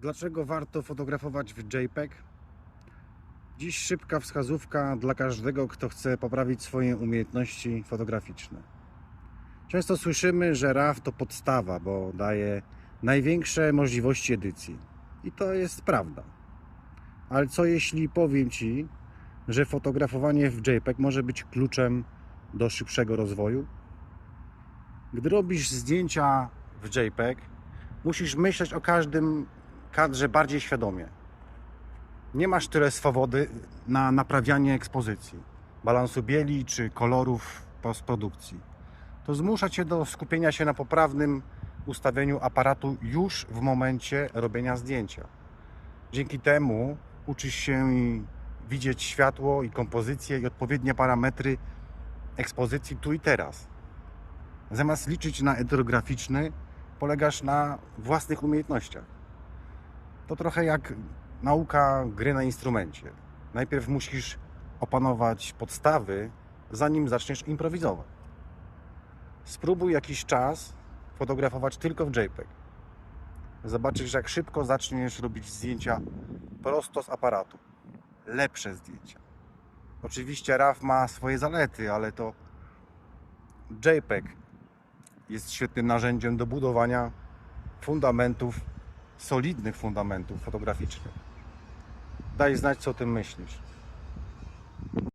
Dlaczego warto fotografować w JPEG? Dziś szybka wskazówka dla każdego, kto chce poprawić swoje umiejętności fotograficzne. Często słyszymy, że RAW to podstawa, bo daje największe możliwości edycji. I to jest prawda. Ale co jeśli powiem Ci, że fotografowanie w JPEG może być kluczem do szybszego rozwoju? Gdy robisz zdjęcia w JPEG, musisz myśleć o każdym kadrze bardziej świadomie. Nie masz tyle swobody na naprawianie ekspozycji, balansu bieli czy kolorów postprodukcji. To zmusza cię do skupienia się na poprawnym ustawieniu aparatu już w momencie robienia zdjęcia. Dzięki temu uczysz się widzieć światło i kompozycję i odpowiednie parametry ekspozycji tu i teraz. Zamiast liczyć na eterograficzny, polegasz na własnych umiejętnościach. To trochę jak nauka gry na instrumencie. Najpierw musisz opanować podstawy, zanim zaczniesz improwizować. Spróbuj jakiś czas fotografować tylko w JPEG. Zobaczysz, jak szybko zaczniesz robić zdjęcia prosto z aparatu. Lepsze zdjęcia. Oczywiście RAW ma swoje zalety, ale to JPEG jest świetnym narzędziem do budowania fundamentów, solidnych fundamentów fotograficznych. Daj znać, co o tym myślisz.